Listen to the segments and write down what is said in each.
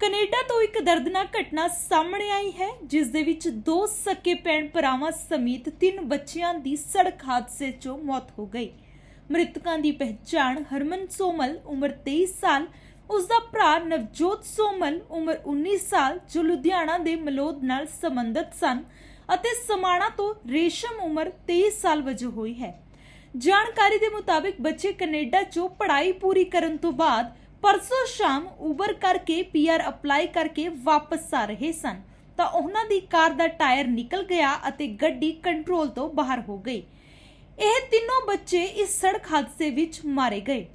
Canada ਤੋਂ ਇੱਕ ਦਰਦਨਾਕ ਘਟਨਾ ਸਾਹਮਣੇ ਆਈ ਹੈ, ਜਿਸ ਦੇ ਵਿੱਚ ਦੋ ਸਕੇ ਭੈਣ ਭਰਾਵਾਂ ਸਮੇਤ ਤਿੰਨ ਬੱਚਿਆਂ ਦੀ ਸੜਕ ਹਾਦਸੇ 'ਚੋਂ ਮੌਤ ਹੋ ਗਈ। ਮ੍ਰਿਤਕਾਂ ਦੀ ਪਹਿਚਾਣ ਹਰਮਨ ਸੋਮਲ, ਉਮਰ 23 ਸਾਲ, ਉਸ ਦਾ ਭਰਾ ਨਵਜੋਤ ਸੋਮਲ, ਉਮਰ 19 ਸਾਲ, ਜੋ ਲੁਧਿਆਣਾ ਦੇ ਮਲੋਦ ਨਾਲ ਸੰਬੰਧਿਤ ਸਨ ਅਤੇ ਸਮਾਣਾ ਤੋਂ ਰੇਸ਼ਮ ਉਮਰ 23 ਸਾਲ ਵਜੋਂ ਹੋਈ ਹੈ। ਜਾਣਕਾਰੀ ਦੇ ਮੁਤਾਬਿਕ ਬੱਚੇ ਕੈਨੇਡਾ 'ਚੋਂ ਪੜ੍ਹਾਈ ਪੂਰੀ ਕਰਨ ਤੋਂ ਬਾਅਦ ਪਰਸੋਂ ਸ਼ਾਮ ਉਬਰ ਕਰਕੇ ਪੀਆਰ ਅਪਲਾਈ ਕਰਕੇ ਵਾਪਸ ਆ ਰਹੇ ਸਨ। ਤਾਂ ਉਹਨਾਂ ਦੀ ਕਾਰ ਦਾ ਟਾਇਰ ਨਿਕਲ ਗਿਆ ਅਤੇ ਗੱਡੀ ਕੰਟਰੋਲ ਤੋਂ ਬਾਹਰ ਹੋ ਗਈ। ਇਹ ਤਿੰਨੋਂ ਬੱਚੇ ਇਸ ਸੜਕ ਹਾਦਸੇ ਵਿੱਚ ਮਾਰੇ ਗਏ।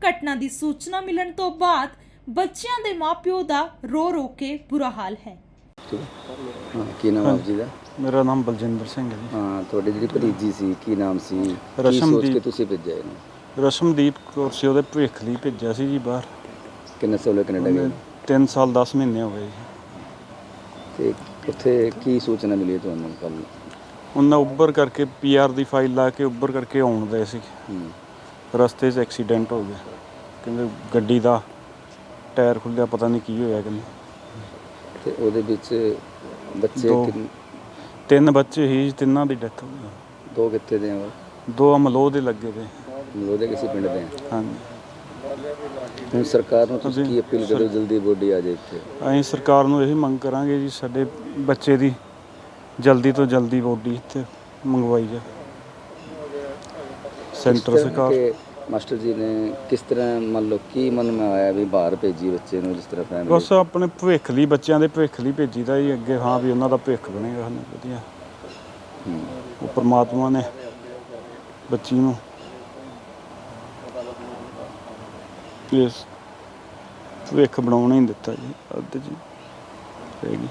ਘਟਨਾ ਦੀ ਸੂਚਨਾ ਮਿਲਣ ਤੋਂ ਬਾਅਦ ਬੱਚਿਆਂ ਦੇ ਮਾਪਿਓ ਦਾ ਰੋ ਰੋ ਕੇ ਬੁਰਾ ਹਾਲ ਹੈ। ਹਾਂ ਕੀ ਨਾਮ ਆਪ ਜੀ ਦਾ? ਮੇਰਾ ਨਾਮ ਬਲਜਿੰਦਰ ਸਿੰਘ ਹੈ ਹਾਂ ਤੁਹਾਡੀ ਜਿਹੜੀ ਭਤੀਜੀ ਸੀ ਕੀ ਨਾਮ ਸੀ? ਕੀ ਰਸ਼ਮਦੀਪ। ਸੋਚ ਕੇ ਤੁਸੀਂ ਭੇਜਿਆ ਇਹਨੂੰ? ਜੀ ਰਸ਼ਮਦੀਪ ਕੌਰ ਸੀ ਉਹਦੇ ਭਵਿੱਖ ਲਈ ਭੇਜਿਆ ਸੀ ਜੀ ਬਾਹਰ। ਕਿੰਨੇ ਸਾਲ ਕੈਨੇਡਾ ਗਏ 3 ਸਾਲ 10 ਮਹੀਨੇ ਹੋ ਗਏ ਜੀ। ਤੇ ਉੱਥੇ ਕੀ ਸੂਚਨਾ ਮਿਲੀ ਤੁਹਾਨੂੰ ਕੱਲ ਉਹਨਾਂ ਉੱਬਰ ਕਰਕੇ ਪੀਆਰ ਦੀ ਫਾਈਲ ਲਾ ਕੇ ਉੱਬਰ ਕਰਕੇ ਆਉਣ ਦੇ ਸੀ। ਹੂੰ। ਰਸਤੇ 'ਚ ਐਕਸੀਡੈਂਟ ਹੋ ਗਿਆ। ਕਹਿੰਦੇ ਗੱਡੀ ਦਾ ਟਾਇਰ ਖੁੱਲਿਆ ਪਤਾ ਨਹੀਂ ਕੀ ਹੋਇਆ ਕਹਿੰਦੇ। ਤੇ ਉਹਦੇ ਵਿੱਚ ਬੱਚੇ ਦੋ। ਕਿੰਨ- ਤਿੰਨ ਬੱਚੇ ਸੀ ਤਿੰਨਾਂ ਦੀ ਡੈਥ ਹੋ ਗਈ। ਦੋ ਕਿੱਥੇ ਦੇ ਆ ਦੋ ਅਮਲੋਹ ਦੇ ਲੱਗੇ ਤੇ ਉਹਦੇ ਕਿਸੇ ਪਿੰਡ ਦੇ ਆ। ਹਾਂਜੀ। ਹੁਣ ਸਰਕਾਰ ਨੂੰ ਤੁਸੀਂ ਕੀ ਅਪੀਲ ਕਰੋ ਜਲਦੀ ਬੋਡੀ ਆ ਜਾਏ ਇੱਥੇ? ਅਸੀਂ ਸਰਕਾਰ ਨੂੰ ਇਹੀ ਮੰਗ ਕਰਾਂਗੇ ਜੀ ਸਾਡੇ ਬੱਚੇ ਦੀ ਜਲਦੀ ਤੋਂ ਜਲਦੀ ਬੋਡੀ ਇੱਥੇ ਮੰਗਵਾਈ ਜਾ ਸੈਂਟਰ ਸਰਕਾਰ। ਕਿ ਮਾਸਟਰ ਜੀ ਨੇ ਕਿਸ ਤਰ੍ਹਾਂ ਮੰਨ ਲਓ ਕੀ ਮਨ ਮੈਂ ਆਇਆ ਵੀ ਬਾਹਰ ਭੇਜੀ ਬੱਚੇ ਨੂੰ ਜਿਸ ਤਰ੍ਹਾਂ ਫੈਮਿਲੀ ਬਸ ਆਪਣੇ ਭਵਿੱਖ ਲਈ ਬੱਚਿਆਂ ਦੇ ਭਵਿੱਖ ਲਈ ਭੇਜੀਦਾ ਜੀ ਅੱਗੇ ਹਾਂ ਵੀ ਉਹਨਾਂ ਦਾ ਭਵਿੱਖ ਬਣੇਗਾ ਵਧੀਆ। ਉਹ ਪ੍ਰਮਾਤਮਾ ਨੇ ਬੱਚੀ ਨੂੰ ਇਸ ਭਵਿੱਖ ਬਣਾਉਣਾ ਹੀ ਦਿੱਤਾ ਜੀ ਅੱਧ ਜੀ ਰਹੇਗੀ